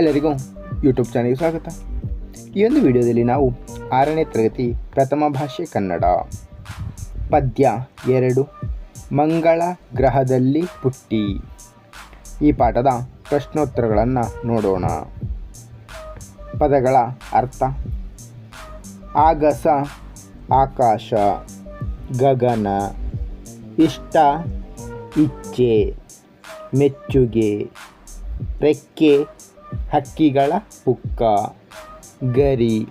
ಎಲ್ಲರಿಗೂ ಯೂಟ್ಯೂಬ್ ಚಾನಲ್ಗೆ ಸ್ವಾಗತ. ಈ ಒಂದು ವಿಡಿಯೋದಲ್ಲಿ ನಾವು ಆರನೇ ತರಗತಿ ಪ್ರಥಮ ಭಾಷೆ ಕನ್ನಡ. ಪದ್ಯ ಎರಡು, ಮಂಗಳ ಗ್ರಹದಲ್ಲಿ ಪುಟ್ಟಿ ಈ ಪಾಠದ ಪ್ರಶ್ನೋತ್ತರಗಳನ್ನು ನೋಡೋಣ. ಪದಗಳ ಅರ್ಥ, ಆಗಸ, ಆಕಾಶ, ಗಗನ, ಇಷ್ಟ, ಇಚ್ಛೆ, ಮೆಚ್ಚುಗೆ, ರೆಕ್ಕೆ ಹಕ್ಕಿಗಳ ಪುಕ್ಕ, ಗರಿ,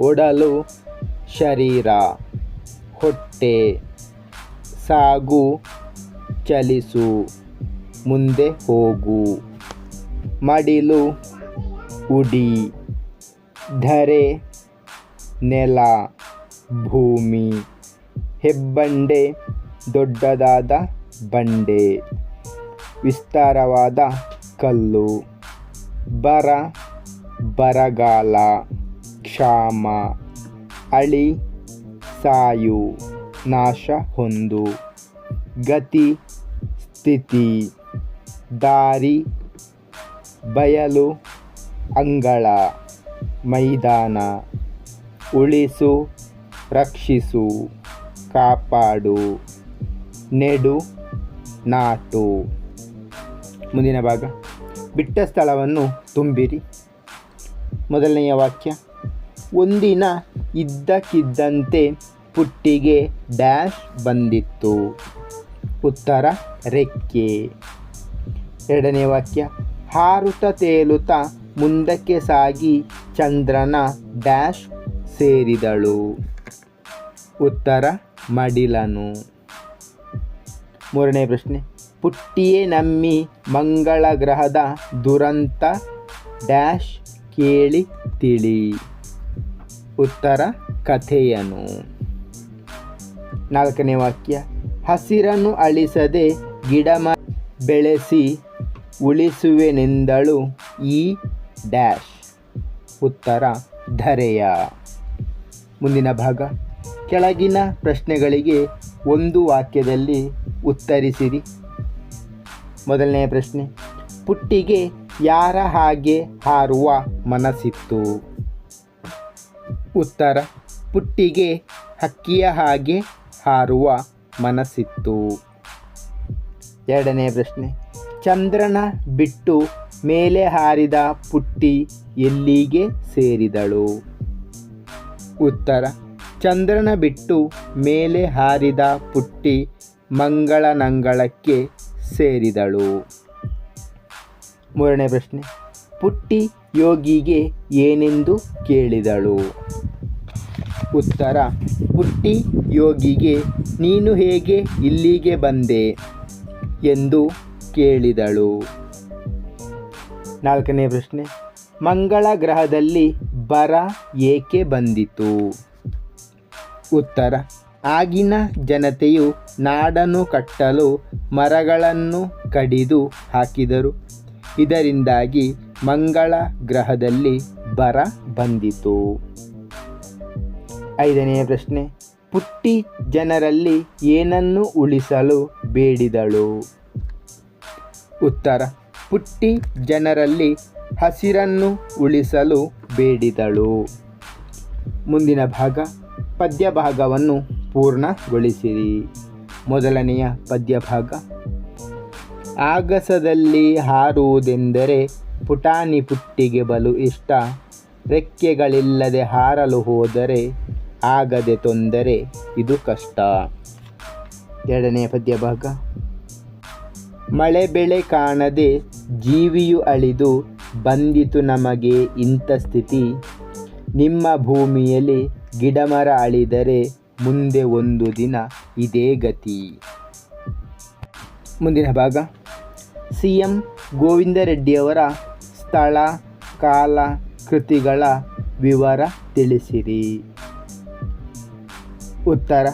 ಒಡಲು ಶರೀರ, ಹೊಟ್ಟೆ, ಸಾಗು, ಚಲಿಸು, ಮುಂದೆ ಹೋಗು, ಮಡಿಲು, ಉಡಿ, ಧರೆ, ನೆಲ, ಭೂಮಿ, ಹೆಬ್ಬಂಡೆ, ದೊಡ್ಡದಾದ ಬಂಡೆ, ವಿಸ್ತಾರವಾದ ಕಲ್ಲು. ಬರ, ಬರಗಾಲ, ಕ್ಷಾಮ, ಅಳಿ, ಸಾಯು, ನಾಶ ಹೊಂದು, ಗತಿ, ಸ್ಥಿತಿ, ದಾರಿ, ಬಯಲು, ಅಂಗಳ, ಮೈದಾನ, ಉಳಿಸು, ರಕ್ಷಿಸು, ಕಾಪಾಡು, ನೆಡು, ನಾಟು. ಮುಂದಿನ ಭಾಗ. ಬಿಟ್ಟ ಸ್ಥಳವನ್ನು ತುಂಬಿರಿ. ಮೊದಲನೆಯ ವಾಕ್ಯ, ಒಂದಿನ ಇದ್ದಕ್ಕಿದ್ದಂತೆ ಪುಟ್ಟಿಗೆ ಡ್ಯಾಶ್ ಬಂದಿತ್ತು. ಉತ್ತರ, ರೆಕ್ಕೆ. ಎರಡನೇ ವಾಕ್ಯ, ಹಾರುತ ತೇಲುತ ಮುಂದಕ್ಕೆ ಸಾಗಿ ಚಂದ್ರನ ಡ್ಯಾಶ್ ಸೇರಿದಳು. ಉತ್ತರ, ಮಡಿಲನು. ಮೂರನೇ ಪ್ರಶ್ನೆ ಪುಟ್ಟಿಯೇ ನಮ್ಮಿ ಮಂಗಳ ಗ್ರಹದ ದುರಂತ ಡ್ಯಾಶ್ ಕೇಳಿ ತಿಳಿ. ಉತ್ತರ ಕಥೆಯನು. ನಾಲ್ಕನೇ ವಾಕ್ಯ. ಹಸಿರನ್ನು ಅಳಿಸದೆ ಗಿಡಮ ಬೆಳೆಸಿ ಉಳಿಸುವೆನೆಂದಳು ಈ ಡ್ಯಾಶ್. ಉತ್ತರ ಧರೆಯ. ಮುಂದಿನ ಭಾಗ. ಕೆಳಗಿನ ಪ್ರಶ್ನೆಗಳಿಗೆ ಒಂದು ವಾಕ್ಯದಲ್ಲಿ ಉತ್ತರಿಸಿರಿ. ಮೊದಲನೆಯ ಪ್ರಶ್ನೆ. ಪುಟ್ಟಿಗೆ ಯಾರ ಹಾಗೆ ಹಾರುವ ಮನಸ್ಸಿತ್ತು? ಉತ್ತರ. ಪುಟ್ಟಿಗೆ ಹಕ್ಕಿಯ ಹಾಗೆ ಹಾರುವ ಮನಸ್ಸಿತ್ತು. ಎರಡನೇ ಪ್ರಶ್ನೆ. ಚಂದ್ರನ ಬಿಟ್ಟು ಮೇಲೆ ಹಾರಿದ ಪುಟ್ಟಿ ಎಲ್ಲಿಗೆ ಸೇರಿದಳು? ಉತ್ತರ. ಚಂದ್ರನ ಬಿಟ್ಟು ಮೇಲೆ ಹಾರಿದ ಪುಟ್ಟಿ ಮಂಗಳನಂಗಳಕ್ಕೆ ಸೇರಿದಳು. ಮೂರನೇ ಪ್ರಶ್ನೆ, ಪುಟ್ಟಿ ಯೋಗಿಗೆ ಏನೆಂದು ಕೇಳಿದಳು? ಉತ್ತರ, ಪುಟ್ಟಿ ಯೋಗಿಗೆ, ನೀನು ಹೇಗೆ ಇಲ್ಲಿಗೆ ಬಂದೆ ಎಂದು ಕೇಳಿದಳು. ನಾಲ್ಕನೇ ಪ್ರಶ್ನೆ, ಮಂಗಳ ಗ್ರಹದಲ್ಲಿ ಬರ ಏಕೆ ಬಂದಿತು? ಉತ್ತರ ಆಗಿನ ಜನತೆಯು ನಾಡನ್ನು ಕಟ್ಟಲು ಮರಗಳನ್ನು ಕಡಿದು ಹಾಕಿದರು. ಇದರಿಂದಾಗಿ ಮಂಗಳ ಗ್ರಹದಲ್ಲಿ ಬರ ಬಂದಿತು. ಐದನೆಯ ಪ್ರಶ್ನೆ, ಪುಟ್ಟಿ ಜನರಲ್ಲಿ ಏನನ್ನು ಉಳಿಸಲು ಬೇಡಿದಳು? ಉತ್ತರ, ಪುಟ್ಟಿ ಜನರಲ್ಲಿ ಹಸಿರನ್ನು ಉಳಿಸಲು ಬೇಡಿದಳು. ಮುಂದಿನ ಭಾಗ ಪದ್ಯ ಭಾಗವನ್ನು ಪೂರ್ಣಗೊಳಿಸಿರಿ. ಮೊದಲನೆಯ ಪದ್ಯಭಾಗ. ಆಗಸದಲ್ಲಿ ಹಾರುವುದೆಂದರೆ ಪುಟಾಣಿ ಪುಟ್ಟಿಗೆ ಬಲು ಇಷ್ಟ. ರೆಕ್ಕೆಗಳಿಲ್ಲದೆ ಹಾರಲು ಹೋದರೆ ಆಗದೆ ತೊಂದರೆ, ಇದು ಕಷ್ಟ. ಎರಡನೆಯ ಪದ್ಯಭಾಗ. ಮಳೆ ಬೆಳೆ ಕಾಣದೆ ಜೀವಿಯು ಅಳಿದು ಬಂದಿತು ನಮಗೆ ಇಂಥ ಸ್ಥಿತಿ. ನಿಮ್ಮ ಭೂಮಿಯಲ್ಲಿ ಗಿಡಮರ ಅಳಿದರೆ ಮುಂದೆ ಒಂದು ದಿನ ಇದೇ ಗತಿ. ಮುಂದಿನ ಭಾಗ. ಸಿ ಎಂ ಗೋವಿಂದ ರೆಡ್ಡಿಯವರ ಸ್ಥಳ, ಕಾಲ, ಕೃತಿಗಳ ವಿವರ ತಿಳಿಸಿರಿ. ಉತ್ತರ.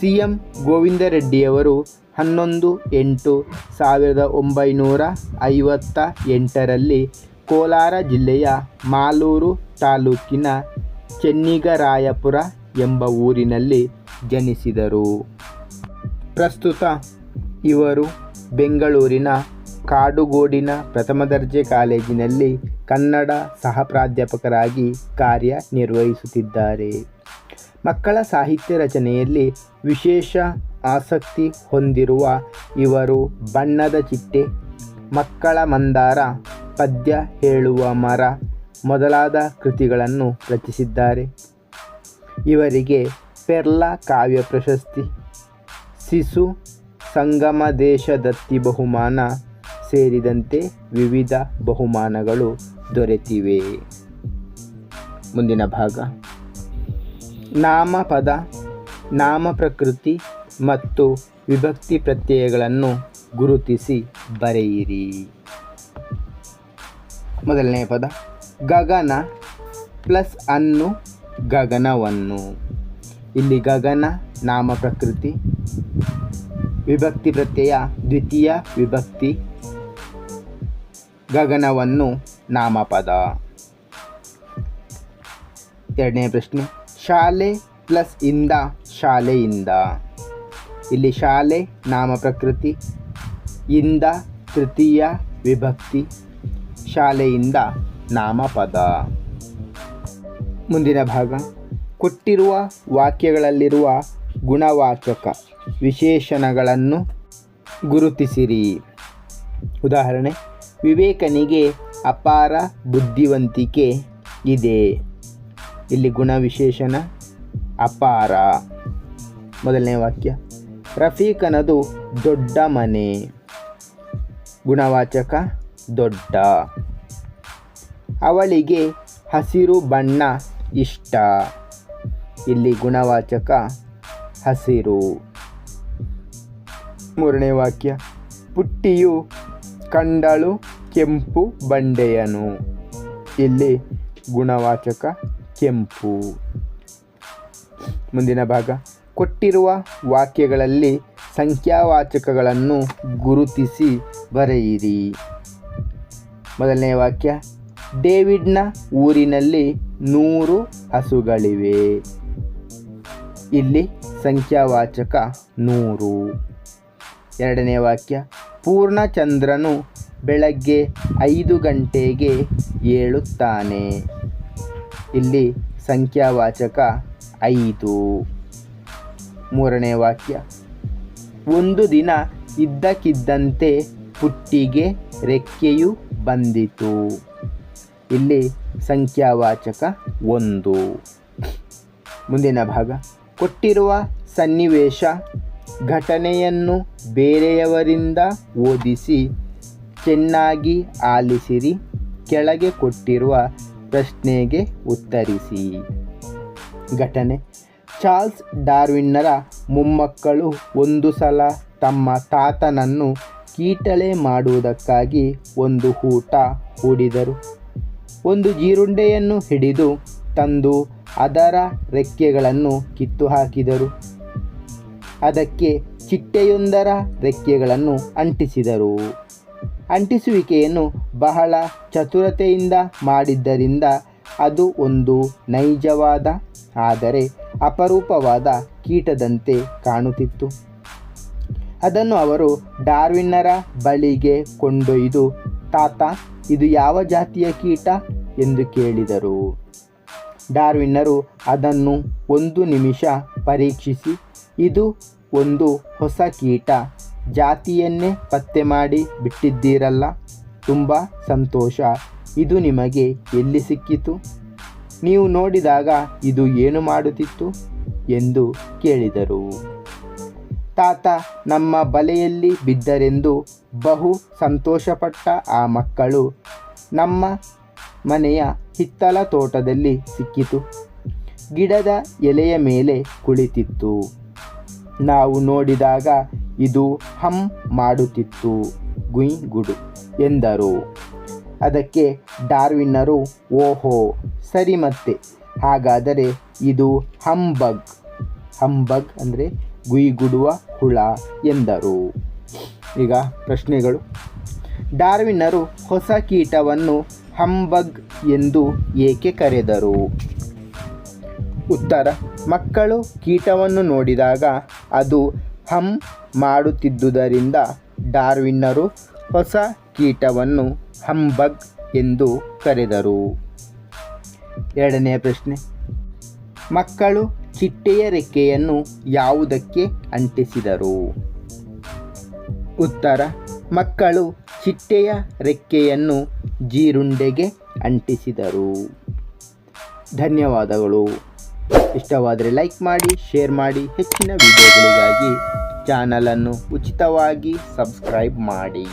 ಸಿ ಎಂ ಗೋವಿಂದ ರೆಡ್ಡಿಯವರು ಹನ್ನೊಂದು ಎಂಟು ಸಾವಿರದ ಒಂಬೈನೂರ ಐವತ್ತ ಎಂಟರಲ್ಲಿ ಕೋಲಾರ ಜಿಲ್ಲೆಯ ಮಾಲೂರು ತಾಲೂಕಿನ ಚೆನ್ನಿಗರಾಯಪುರ ಎಂಬ ಊರಿನಲ್ಲಿ ಜನಿಸಿದರು. ಪ್ರಸ್ತುತ ಇವರು ಬೆಂಗಳೂರಿನ ಕಾಡುಗೋಡಿನ ಪ್ರಥಮ ದರ್ಜೆ ಕಾಲೇಜಿನಲ್ಲಿ ಕನ್ನಡ ಸಹ ಪ್ರಾಧ್ಯಾಪಕರಾಗಿ ಕಾರ್ಯನಿರ್ವಹಿಸುತ್ತಿದ್ದಾರೆ. ಮಕ್ಕಳ ಸಾಹಿತ್ಯ ರಚನೆಯಲ್ಲಿ ವಿಶೇಷ ಆಸಕ್ತಿ ಹೊಂದಿರುವ ಇವರು ಬಣ್ಣದ ಚಿಟ್ಟೆ, ಮಕ್ಕಳ ಮಂದಾರ, ಪದ್ಯ ಹೇಳುವ ಮರ ಮೊದಲಾದ ಕೃತಿಗಳನ್ನು ರಚಿಸಿದ್ದಾರೆ. ಇವರಿಗೆ ಪೆರ್ಲ ಕಾವ್ಯ ಪ್ರಶಸ್ತಿ. ಸಿಸು ಸಂಗಮ ದೇಶದತ್ತಿ ಬಹುಮಾನ ಸೇರಿದಂತೆ ವಿವಿಧ ಬಹುಮಾನಗಳು ದೊರೆತಿವೆ. ಮುಂದಿನ ಭಾಗ. ನಾಮಪದ ನಾಮ ಪ್ರಕೃತಿ ಮತ್ತು ವಿಭಕ್ತಿ ಪ್ರತ್ಯಯಗಳನ್ನು ಗುರುತಿಸಿ ಬರೆಯಿರಿ. ಮೊದಲನೇ ಪದ, ಗಗನ ಪ್ಲಸ್ ಅನ್ನು ಗಗನವನ್ನು. ಇಲ್ಲಿ ಗಗನ, ನಾಮ ಪ್ರಕೃತಿ, ವಿಭಕ್ತಿ ಪ್ರತ್ಯಯ, ದ್ವಿತೀಯ ವಿಭಕ್ತಿ, ಗಗನವನ್ನು ನಾಮಪದ. ಎರಡನೇ ಪ್ರಶ್ನೆ, ಶಾಲೆ ಪ್ಲಸ್ ಇಂದ ಶಾಲೆಯಿಂದ. ಇಲ್ಲಿ ಶಾಲೆ, ನಾಮ ಪ್ರಕೃತಿ, ಇಂದ ತೃತೀಯ ವಿಭಕ್ತಿ, ಶಾಲೆಯಿಂದ ನಾಮಪದ. ಮುಂದಿನ ಭಾಗ. ಕೊಟ್ಟಿರುವ ವಾಕ್ಯಗಳಲ್ಲಿರುವ ಗುಣವಾಚಕ ವಿಶೇಷಣಗಳನ್ನು ಗುರುತಿಸಿರಿ. ಉದಾಹರಣೆ, ವಿವೇಕನಿಗೆ ಅಪಾರ ಬುದ್ಧಿವಂತಿಕೆ ಇದೆ. ಇಲ್ಲಿ ಗುಣ ವಿಶೇಷಣ, ಅಪಾರ. ಮೊದಲನೇ ವಾಕ್ಯ, ರಫೀಕನದು ದೊಡ್ಡ ಮನೆ. ಗುಣವಾಚಕ, ದೊಡ್ಡ. ಅವಳಿಗೆ ಹಸಿರು ಬಣ್ಣ ಇಷ್ಟ. ಇಲ್ಲಿ ಗುಣವಾಚಕ ಹಸಿರು. ಮೂರನೇ ವಾಕ್ಯ. ಪುಟ್ಟಿಯು ಕಂಡಳು ಕೆಂಪು ಬಂಡೆಯನು. ಇಲ್ಲಿ ಗುಣವಾಚಕ ಕೆಂಪು. ಮುಂದಿನ ಭಾಗ. ಕೊಟ್ಟಿರುವ ವಾಕ್ಯಗಳಲ್ಲಿ ಸಂಖ್ಯಾವಾಚಕಗಳನ್ನು ಗುರುತಿಸಿ ಬರೆಯಿರಿ. ಮೊದಲನೇ ವಾಕ್ಯ. ಡೇವಿಡ್ನ ಊರಿನಲ್ಲಿ ನೂರು ಹಸುಗಳಿವೆ. ಇಲ್ಲಿ ಸಂಖ್ಯಾವಾಚಕ ನೂರು. ಎರಡನೇ ವಾಕ್ಯ ಪೂರ್ಣಚಂದ್ರನು ಬೆಳಗ್ಗೆ ಐದು ಗಂಟೆಗೆ ಏಳುತ್ತಾನೆ. ಇಲ್ಲಿ ಸಂಖ್ಯಾವಾಚಕ ಐದು. ಮೂರನೇ ವಾಕ್ಯ, ಒಂದು ದಿನ ಇದ್ದಕ್ಕಿದ್ದಂತೆ ಪುಟ್ಟಿಗೆ ರೆಕ್ಕೆಯು ಬಂದಿತು. ಇಲ್ಲಿ ಸಂಖ್ಯಾವಾಚಕ ಒಂದು. ಮುಂದಿನ ಭಾಗ. ಕೊಟ್ಟಿರುವ ಸನ್ನಿವೇಶ ಘಟನೆಯನ್ನು ಬೇರೆಯವರಿಂದ ಓದಿಸಿ, ಚೆನ್ನಾಗಿ ಆಲಿಸಿರಿ, ಕೆಳಗೆ ಕೊಟ್ಟಿರುವ ಪ್ರಶ್ನೆಗೆ ಉತ್ತರಿಸಿ. ಘಟನೆ. ಚಾರ್ಲ್ಸ್ ಡಾರ್ವಿನ್ನರ ಮೊಮ್ಮಕ್ಕಳು ಒಂದು ಸಲ ತಮ್ಮ ತಾತನನ್ನು ಕೀಟಳೆ ಮಾಡುವುದಕ್ಕಾಗಿ ಒಂದು ಊಟ ಹೂಡಿದರು. ಒಂದು ಜೀರುಂಡೆಯನ್ನು ಹಿಡಿದು ತಂದು ಅದರ ರೆಕ್ಕೆಗಳನ್ನು ಕಿತ್ತು ಹಾಕಿದರು ಅದಕ್ಕೆ ಚಿಟ್ಟೆಯೊಂದರ ರೆಕ್ಕೆಗಳನ್ನು ಅಂಟಿಸಿದರು. ಅಂಟಿಸುವಿಕೆಯನ್ನು ಬಹಳ ಚತುರತೆಯಿಂದ ಮಾಡಿದ್ದರಿಂದ ಅದು ಒಂದು ನೈಜವಾದ, ಆದರೆ ಅಪರೂಪವಾದ ಕೀಟದಂತೆ ಕಾಣುತ್ತಿತ್ತು. ಅದನ್ನು ಅವರು ಡಾರ್ವಿನ್ನರ ಬಳಿಗೆ ಕೊಂಡೊಯ್ದು, ತಾತ, ಇದು ಯಾವ ಜಾತಿಯ ಕೀಟ? ಎಂದು ಕೇಳಿದರು. ಡಾರ್ವಿನ್ನರು ಅದನ್ನು ಒಂದು ನಿಮಿಷ ಪರೀಕ್ಷಿಸಿ, ಇದು ಒಂದು ಹೊಸ ಕೀಟ, ಜಾತಿಯನ್ನೇ ಪತ್ತೆ ಮಾಡಿ ಬಿಟ್ಟಿದ್ದೀರಲ್ಲ, ತುಂಬ ಸಂತೋಷ, ಇದು ನಿಮಗೆ ಎಲ್ಲಿ ಸಿಕ್ಕಿತು? ನೀವು ನೋಡಿದಾಗ ಇದು ಏನು ಮಾಡುತ್ತಿತ್ತು? ಎಂದು ಕೇಳಿದರು. ತಾತ ನಮ್ಮ ಬಲೆಯಲ್ಲಿ ಬಿದ್ದರೆಂದು ಬಹು ಸಂತೋಷಪಟ್ಟ ಆ ಮಕ್ಕಳು ನಮ್ಮ ಮನೆಯ ಹಿತ್ತಲ ತೋಟದಲ್ಲಿ ಸಿಕ್ಕಿತು. ಗಿಡದ ಎಲೆಯ ಮೇಲೆ ಕುಳಿತಿತ್ತು. ನಾವು ನೋಡಿದಾಗ ಇದು ಹಮ್ ಮಾಡುತ್ತಿತ್ತು. ಗುಯ್ ಗುಡು ಎಂದರು. ಅದಕ್ಕೆ ಡಾರ್ವಿನ್ನರು, ಓಹೋ, ಸರಿ ಮತ್ತೆ. ಹಾಗಾದರೆ ಇದು ಹಂಬಗ್ ಹಂಬಗ್ ಅಂದರೆ ಗುಯ್ಗುಡುವ ಹುಳ ಎಂದರು. ಈಗ ಪ್ರಶ್ನೆಗಳು. ಡಾರ್ವಿನ್ನರು ಹೊಸ ಕೀಟವನ್ನು ಹಂಬಗ್ ಎಂದು ಏಕೆ ಕರೆದರು? ಉತ್ತರ, ಮಕ್ಕಳು ಕೀಟವನ್ನು ನೋಡಿದಾಗ ಅದು ಹಮ್ ಮಾಡುತ್ತಿದ್ದುದರಿಂದ ಡಾರ್ವಿನ್ನರು ಹೊಸ ಕೀಟವನ್ನು ಹಂಬಗ್ ಎಂದು ಕರೆದರು. ಎರಡನೆಯ ಪ್ರಶ್ನೆ, ಮಕ್ಕಳು ಚಿಟ್ಟೆಯ ರೆಕ್ಕೆಯನ್ನು ಯಾವುದಕ್ಕೆ ಅಂಟಿಸಿದರು? ಉತ್ತರ, ಮಕ್ಕಳು ಚಿಟ್ಟೆಯ ರೆಕ್ಕೆಯನ್ನು ಜೀರುಂಡೆಗೆ ಅಂಟಿಸಿದರು. ಧನ್ಯವಾದಗಳು. ಇಷ್ಟವಾದರೆ ಲೈಕ್ ಮಾಡಿ ಶೇರ್ ಮಾಡಿ. ಹೆಚ್ಚಿನ ವಿಡಿಯೋಗಳಿಗಾಗಿ ಚಾನಲನ್ನು ಉಚಿತವಾಗಿ ಸಬ್ಸ್ಕ್ರೈಬ್ ಮಾಡಿ.